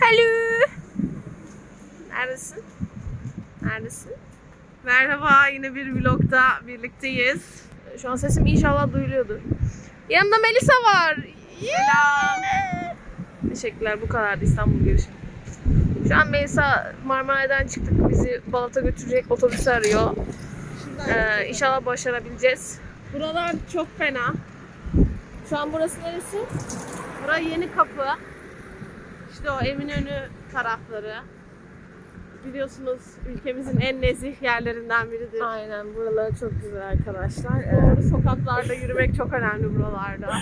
Hello. Neredesin? Neredesin? Merhaba, yine bir vlogda birlikteyiz. Şu an sesim inşallah duyuluyordur. Yanımda Melisa var. Selam. Teşekkürler, bu kadardı İstanbul görüşüm. Şu an Melisa Marmaray'dan çıktık. Bizi Balat'a götürecek otobüsü arıyor. Ee, inşallah başarabileceğiz. Buralar çok fena. Şu an burası neresi? Bura yeni kapı. İşte o Eminönü tarafları. Biliyorsunuz ülkemizin en nezih yerlerinden biridir. Aynen buralar çok güzel arkadaşlar. Doğru sokaklarda yürümek çok önemli buralarda.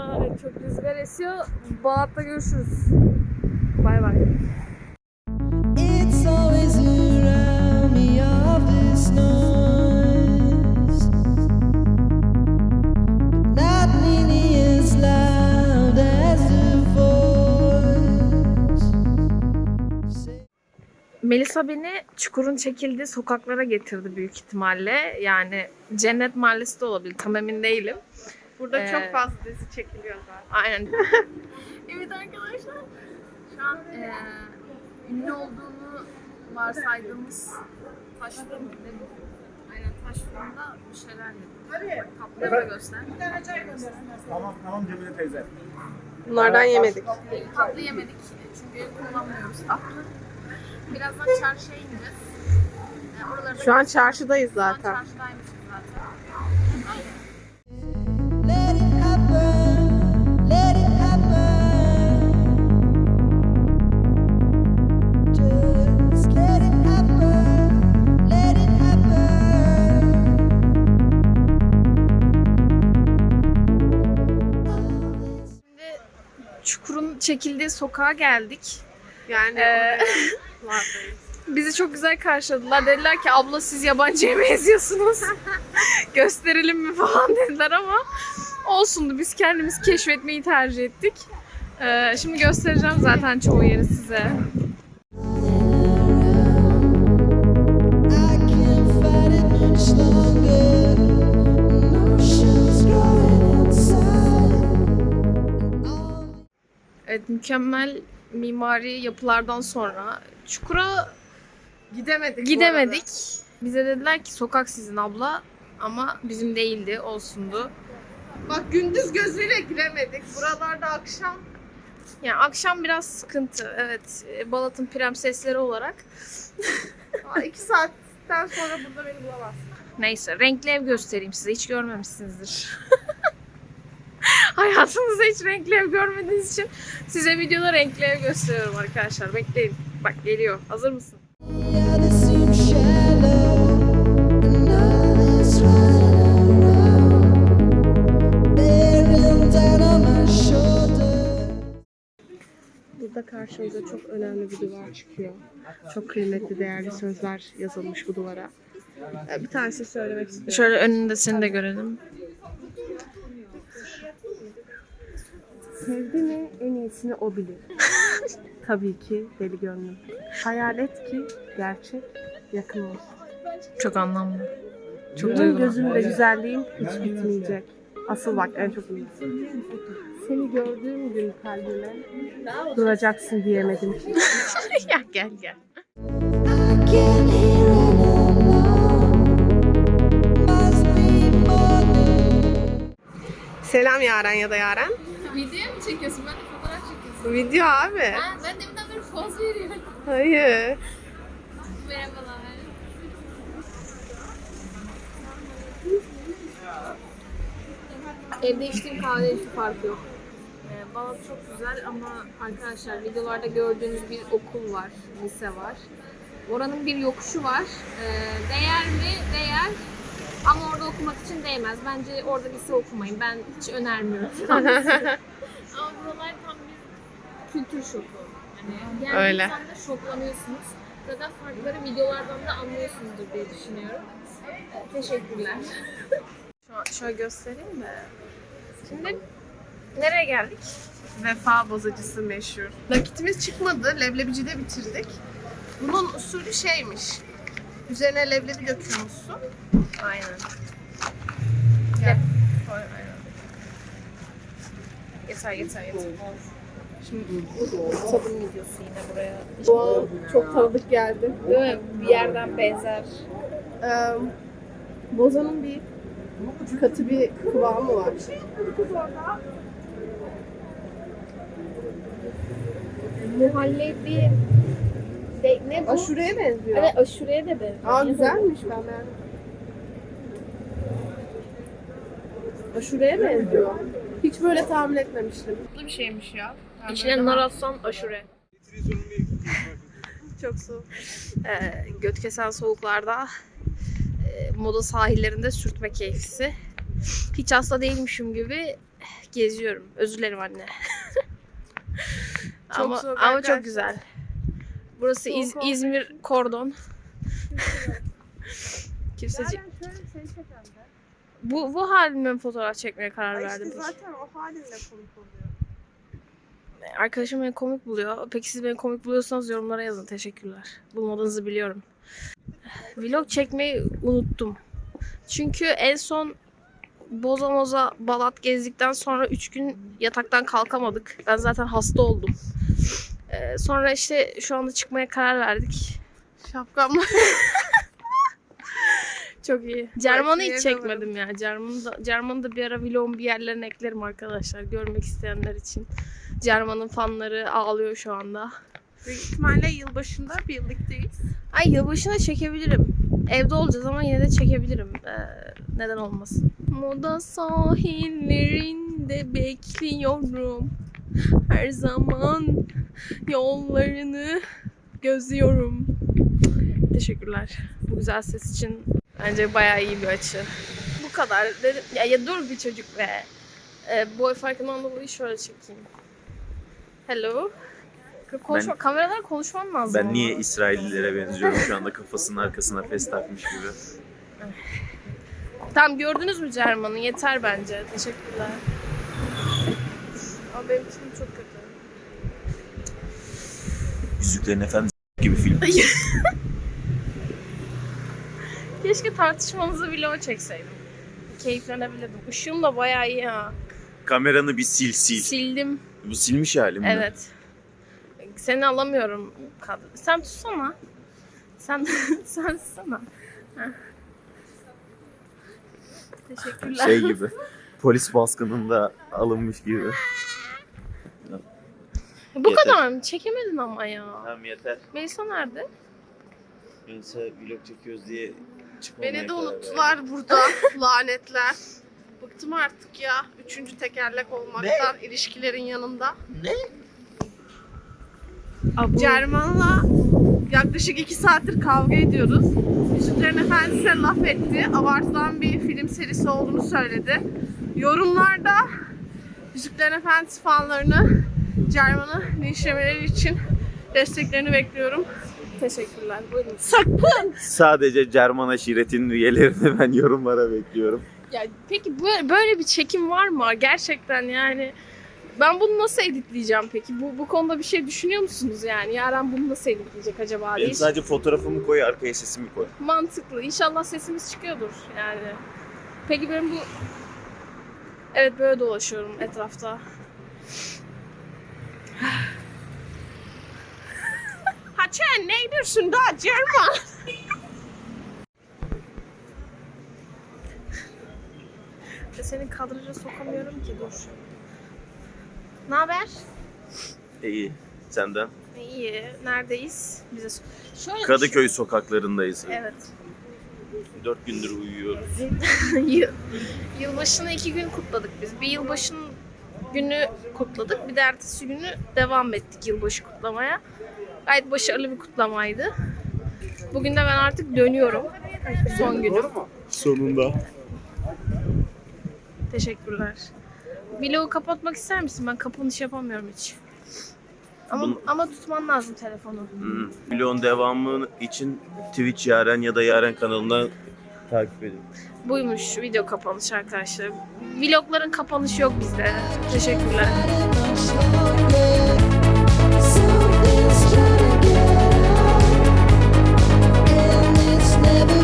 Ay, çok rüzgar esiyor. Balat'ta görüşürüz. Bay bay. It's always around me of this noise, Melisa beni Çukur'un çekildiği sokaklara getirdi büyük ihtimalle. Yani Cennet Mahallesi de olabilir. Tam emin değilim. Burada Ee, çok fazla dizi çekiliyor zaten. Aynen. evet arkadaşlar. Şu an eee ünlü olduğunu varsaydığımız taş fırın. Aynen taş fırında bir şeyler yedik. Tatlıya da göster. Tamam tamam Cemile teyze. Bunlardan yemedik. Tatlı yemedik çünkü kullanmıyoruz tatlı. Birazdan çarşıya ineceğiz. Ee, Şu an çarşıdayız Şu an zaten. çarşıdaymışız zaten. Let it happen, let it happen. Just let it happen, let it happen. Şimdi Çukur'un çekildiği sokağa geldik. Yani Ee. Bizi çok güzel karşıladılar. Dediler ki abla siz yabancıya benziyorsunuz. Gösterelim mi falan dediler ama olsundu. Biz kendimiz keşfetmeyi tercih ettik. Ee, şimdi göstereceğim zaten çoğu yeri size. Evet mükemmel mimari yapılardan sonra Çukur'a Gidemedik. gidemedik. Bize dediler ki sokak sizin abla ama bizim değildi olsundu. Bak gündüz gözüyle giremedik. Buralarda akşam Yani akşam biraz sıkıntı. Evet Balat'ın prensesleri olarak. Aa, iki saatten sonra burada beni bulamazsın. Neyse renkli ev göstereyim size. Hiç görmemişsinizdir. Hayatınızda hiç renkli ev görmediğiniz için size videoda renkli ev gösteriyorum arkadaşlar. Bekleyin. Bak geliyor. Hazır mısın? Burada karşımıza çok önemli bir duvar çıkıyor. Çok kıymetli, değerli sözler yazılmış bu duvara. Ee, Bir tanesi söylemek istiyorum. Şöyle önünde seni de görelim. Sevdiğinin en iyisini o bilir. Tabii ki deli gönlüm. Hayal et ki gerçek yakın olsun. Çok anlamlı. Çok Benim duygulu. gözümde güzelliğin hiç bitmeyecek. Asıl bak en çok iyisi. Seni gördüğüm gün kalbime duracaksın diyemedim ki. ya gel gel. Selam Yaren ya da Yaren. Video mu çekiyorsun? Ben de fotoğraf çekiyorsun. Video abi. Ha, ben deminden beri poz veriyorum. Hayır. Merhabalar. Evde içtiğim kahve hiçbir farkı yok. Ee, Balat çok güzel ama arkadaşlar videolarda gördüğünüz bir okul var, lise var. Oranın bir yokuşu var. Ee, değer mi? Değer. Ama orada okumak için değmez. Bence orada lise okumayın. Ben hiç önermiyorum. ama buralar tam bir kültür şoku. Yani geldiğiniz Öyle. anda şoklanıyorsunuz. Zaten farkları videolardan da anlıyorsunuzdur diye düşünüyorum. Teşekkürler. Şöyle göstereyim mi? Şimdi nereye geldik? Vefa bozacısı meşhur. Nakitimiz çıkmadı. Leblebicide bitirdik. Bunun usulü şeymiş. Üzerine leblebi döküyormuşsun. Aynen. Gel. Koy, aynen. Yeter yeter yeter. Şimdi tadım videosu yine buraya. Bu an çok tanıdık geldi. Değil mi? Bir yerden benzer. Ee, bozanın bir katı bir kıvamı var. Muhallebi de, ne bu? Aşureye benziyor. Evet aşureye de benziyor. Aa güzelmiş ben beğendim. Aşureye benziyor. Hiç böyle tahmin etmemiştim. bir şeymiş ya. İçine nar atsan aşure. Çok soğuk. Ee, göt kesen soğuklarda e, moda sahillerinde sürtme keyfisi. Hiç hasta değilmişim gibi geziyorum. Özür dilerim anne. Çok ama soğuk ama arkadaşlar. çok güzel. Burası Soğuk İz- İzmir kordon. Kimse şöyle bir şey de. Bu bu halimle mi fotoğraf çekmeye karar Ay verdim. işte peki? zaten o halinle komik oluyor. Arkadaşım beni komik buluyor. Peki siz beni komik buluyorsanız yorumlara yazın. Teşekkürler. Bulmadığınızı biliyorum. Vlog çekmeyi unuttum. Çünkü en son boza moza balat gezdikten sonra 3 gün yataktan kalkamadık. Ben zaten hasta oldum. Ee, sonra işte şu anda çıkmaya karar verdik. Şapkamla. Çok iyi. Cerman'ı hiç çekmedim ya. Cerman'ı da, Cerman'ı da bir ara vlogun bir yerlerine eklerim arkadaşlar. Görmek isteyenler için. Cerman'ın fanları ağlıyor şu anda. Büyük ihtimalle yılbaşında birlikteyiz. Ay yılbaşına çekebilirim. Evde olacağız ama yine de çekebilirim. Ee, neden olmasın? Moda sahillerinde bekliyorum. Her zaman yollarını gözlüyorum. Teşekkürler. Bu güzel ses için bence bayağı iyi bir açı. Bu kadar. Dedim, ya, ya dur bir çocuk be. Ee, boy farkından dolayı şöyle çekeyim. Hello. Konuşma, Ben- kameralar konuşmam lazım. Ben niye. İsraillilere benziyorum şu anda kafasının arkasına fes takmış gibi. Tamam gördünüz mü Cerman'ı? Yeter bence. Teşekkürler. Ama benim için çok kötü. Yüzüklerin Efendisi gibi film. Keşke tartışmanızı vlog çekseydim. Keyiflenebilirdim. Işığım da bayağı iyi ha. Kameranı bir sil sil. Sildim. Bu silmiş halim mi? Evet. Seni alamıyorum. kadro. Sen tutsana. Sen sen tutsana. Heh. Teşekkürler. Şey gibi. Polis baskınında alınmış gibi. Bu Yeter. kadar mı? Çekemedin ama ya. Tamam yeter. Melisa nerede? Neyse vlog çekiyoruz diye çıkmamaya Beni de karar unuttular burada. Lanetler. Bıktım artık ya. Üçüncü tekerlek olmaktan ilişkilerin yanında. Aa, bu- Cerman'la yaklaşık iki saattir kavga ediyoruz. Yüzüklerin Efendisi'ne laf etti. Abartılan bir film serisi olduğunu söyledi. Yorumlarda Yüzüklerin Efendisi fanlarını Cerman'ı linçlemeleri için desteklerini bekliyorum. Teşekkürler. Buyurun. Sakın! Sadece Cerman aşiretinin üyelerini ben yorumlara bekliyorum. Ya peki böyle, böyle bir çekim var mı? Gerçekten yani ben bunu nasıl editleyeceğim peki? Bu, bu konuda bir şey düşünüyor musunuz yani? Yaren bunu nasıl editleyecek acaba diye. Benim sadece fotoğrafımı koy arkaya sesimi koy. Mantıklı. İnşallah sesimiz çıkıyordur yani. Peki benim bu... Evet böyle dolaşıyorum etrafta. Haçen ne ediyorsun da Cerman? Seni kadraja sokamıyorum ki dur. Ne haber? İyi. Senden. İyi. Neredeyiz? Bize so- Şöyle Kadıköy sokaklarındayız. Evet. Dört gündür uyuyoruz. Yıl- Yılbaşını iki gün kutladık biz. Bir yılbaşının günü kutladık. Bir de ertesi günü devam ettik yılbaşı kutlamaya. Gayet başarılı bir kutlamaydı. Bugün de ben artık dönüyorum. Son günüm. Sonunda. Teşekkürler. Vlogu kapatmak ister misin? Ben kapanış yapamıyorum hiç. Ama, Bunu- ama tutman lazım telefonu. Hmm. Vlogun devamı için Twitch Yaren ya da Yaren kanalından takip edin. Buymuş video kapanış arkadaşlar. Vlogların kapanışı yok bizde. Teşekkürler. never